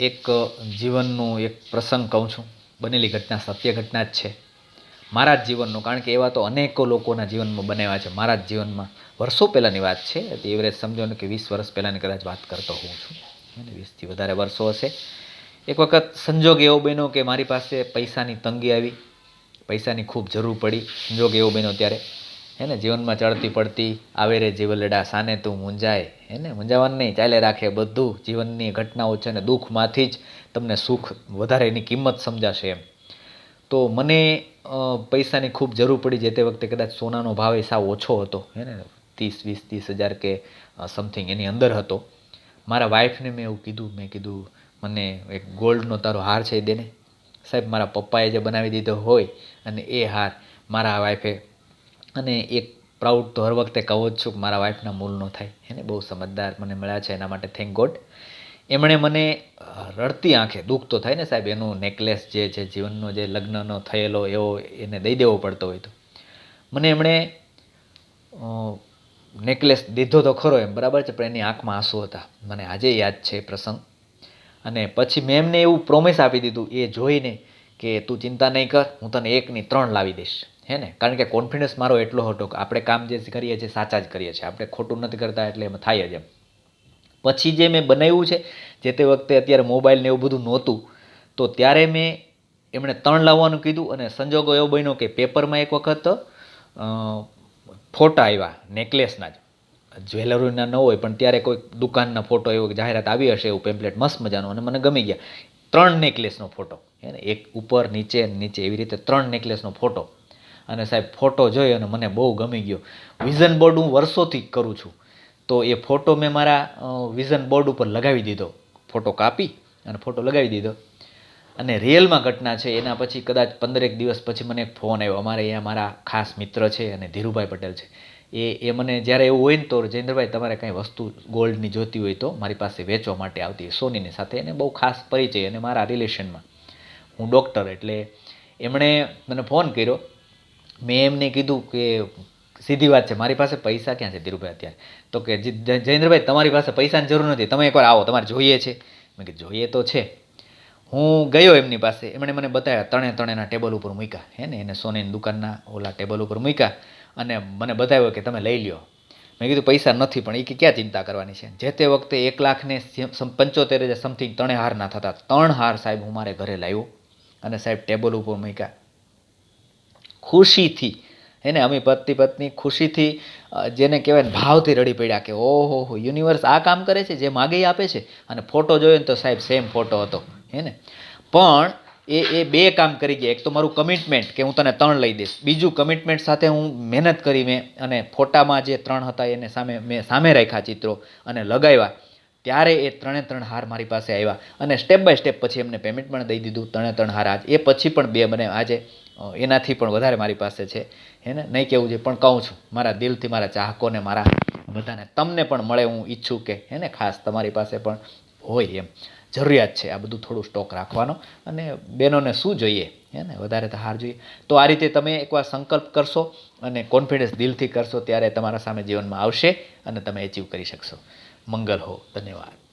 એક જીવનનું એક પ્રસંગ કહું છું. બનેલી ઘટના સત્ય ઘટના જ છે. મારા જ જીવનનું, કારણ કે એવા તો અનેકો લોકોના જીવનમાં બનેવા છે. મારા જ જીવનમાં વર્ષો પહેલાંની વાત છે. એવરેજ સમજો ને કે વીસ વર્ષ પહેલાંની કદાચ વાત કરતો હોઉં છું. વીસથી વધારે વર્ષો હશે. એક વખત સંજોગ એવો બન્યો કે મારી પાસે પૈસાની તંગી આવી. પૈસાની ખૂબ જરૂર પડી. સંજોગ એવો બન્યો ત્યારે. હે ને, જીવનમાં ચડતી પડતી આવે રે જીવલડા સાને તું મૂંઝાય. હે ને, મૂંઝાવાનું નહીં, ચાલે રાખે બધું. જીવનની ઘટનાઓ છે ને, દુઃખમાંથી જ તમને સુખ વધારે એની કિંમત સમજાશે એમ. તો મને પૈસાની ખૂબ જરૂર પડી જે તે વખતે કદાચ સોનાનો ભાવ એ સાવ ઓછો હતો. હે ને, ત્રીસ, વીસ, ત્રીસ હજાર કે સમથિંગ એની અંદર હતો. મારા વાઈફને મેં એવું કીધું, મેં કીધું, મને એક ગોલ્ડનો તારો હાર છે દેને સાહેબ, મારા પપ્પાએ જે બનાવી દીધો હોય અને એ હાર મારા વાઈફે અને એક પ્રાઉડ તો હર વખતે કહું જ છું કે મારા વાઈફના મૂલ ન થાય. એને બહુ સમજદાર મને મળ્યા છે, એના માટે થેન્ક ગોડ એમણે મને રડતી આંખે, દુઃખ તો થાય ને સાહેબ, એનું નેકલેસ જે છે, જીવનનો જે લગ્નનો થયેલો એવો એને દઈ દેવો પડતો હોય તો. મને એમણે નેકલેસ દીધો તો ખરો એમ, બરાબર છે, પણ એની આંખમાં આંસુ હતા. મને આજે યાદ છે પ્રસંગ. અને પછી મેં એમને એવું પ્રોમિસ આપી દીધું, એ જોઈને કે તું ચિંતા નહીં કર, હું તને એકની ત્રણ લાવી દઈશ. હે ને? કારણ કે કોન્ફિડન્સ મારો એટલો હતો કે આપણે કામ જે કરીએ છીએ, સાચા જ કરીએ છીએ. આપણે ખોટું નથી કરતા એટલે એમાં થાય જ એમ. પછી જે મેં બનાવ્યું છે, જે તે વખતે અત્યારે મોબાઈલ ને એવું બધું નહોતું, તો ત્યારે મેં એમણે ત્રણ લાવવાનું કીધું અને સંજોગો એવો બન્યો કે પેપરમાં એક વખત ફોટા આવ્યા નેકલેસના જ. જ્વેલરીના ન હોય, પણ ત્યારે કોઈ દુકાનના ફોટો એવો જાહેરાત આવી હશે એવું પેમ્પલેટ મસ્ત મજાનું અને મને ગમી ગયા. ત્રણ નેકલેસનો ફોટો. હે ને? એક ઉપર, નીચે નીચે, એવી રીતે ત્રણ નેકલેસનો ફોટો. અને સાહેબ ફોટો જોઈ અને મને બહુ ગમી ગયો. વિઝન બોર્ડ હું વર્ષોથી કરું છું. તો એ ફોટો મેં મારા વિઝન બોર્ડ ઉપર લગાવી દીધો. ફોટો કાપી અને ફોટો લગાવી દીધો. અને રિયલમાં ઘટના છે, એના પછી કદાચ પંદરેક દિવસ પછી મને એક ફોન આવ્યો. અમારે અહીંયા મારા ખાસ મિત્ર છે અને ધીરુભાઈ પટેલ છે. એ એ મને જ્યારે એવું હોય ને તો જયેન્દ્રભાઈ, તમારે કાંઈ વસ્તુ ગોલ્ડની જોતી હોય તો મારી પાસે વેચવા માટે આવતી સોનીની સાથે એને બહુ ખાસ પરિચય અને મારા રિલેશનમાં હું ડૉક્ટર એટલે એમણે મને ફોન કર્યો. મેં એમને કીધું કે સીધી વાત છે, મારી પાસે પૈસા ક્યાં છે ધીરુભાઈ અત્યારે? તો કે જયેન્દ્રભાઈ, તમારી પાસે પૈસાની જરૂર નથી, તમે એકવાર આવો, તમારે જોઈએ છે. મેં કીધું, જોઈએ તો છે. હું ગયો એમની પાસે, એમણે મને બતાવ્યા ત્રણે ત્રણેના ટેબલ ઉપર મૂક્યા. હે ને, એને સોનીની દુકાનના ઓલા ટેબલ ઉપર મૂક્યા અને મને બતાવ્યો કે તમે લઈ લ્યો. મેં કીધું, પૈસા નથી, પણ એ કે ક્યાં ચિંતા કરવાની છે? જે તે વખતે એક લાખને પંચોતેર હજાર સમથિંગ ત્રણે હાર ના થતા ત્રણ હાર સાહેબ હું મારે ઘરે લાવ્યો અને સાહેબ ટેબલ ઉપર મૂક્યા. ખુશીથી એને અમે પતિ પત્ની ખુશીથી જેને કહેવાય ભાવથી રડી પડ્યા કે, ઓહો, હો, યુનિવર્સ આ કામ કરે છે? જે માગે આપે છે? અને ફોટો જોયો ને તો સાહેબ સેમ ફોટો હતો, હે ને? પણ એ એ બે કામ કરી ગયા. એક તો મારું કમિટમેન્ટ કે હું તને ત્રણ લઈ દઈશ. બીજું કમિટમેન્ટ સાથે હું મહેનત કરી મેં અને ફોટામાં જે ત્રણ હતા એને સામે, મેં સામે રાખ્યા ચિત્રો અને લગાવ્યા. ત્યારે એ ત્રણે ત્રણ હાર મારી પાસે આવ્યા. અને સ્ટેપ બાય સ્ટેપ પછી એમને પેમેન્ટ પણ દઈ દીધું, ત્રણે ત્રણ હાર આજ. એ પછી પણ બે મને આજે એનાથી પણ વધારે મારી પાસે છે, હે ને? નહીં કહેવું છે, પણ કહું છું, મારા દિલથી, મારા ચાહકોને, મારા બધાને, તમને પણ મળે હું ઈચ્છું કે, હે ને? ખાસ તમારી પાસે પણ હોય એમ. જરૂરિયાત છે આ બધું થોડું સ્ટોક રાખવાનો અને બહેનોને શું જોઈએ, હે ને? વધારે તો હાર જોઈએ. તો આ રીતે તમે એકવાર સંકલ્પ કરશો અને કોન્ફિડન્સ દિલથી કરશો ત્યારે તમારા સામે જીવનમાં આવશે અને તમે એચીવ કરી શકશો. મંગલ હો. ધન્યવાદ.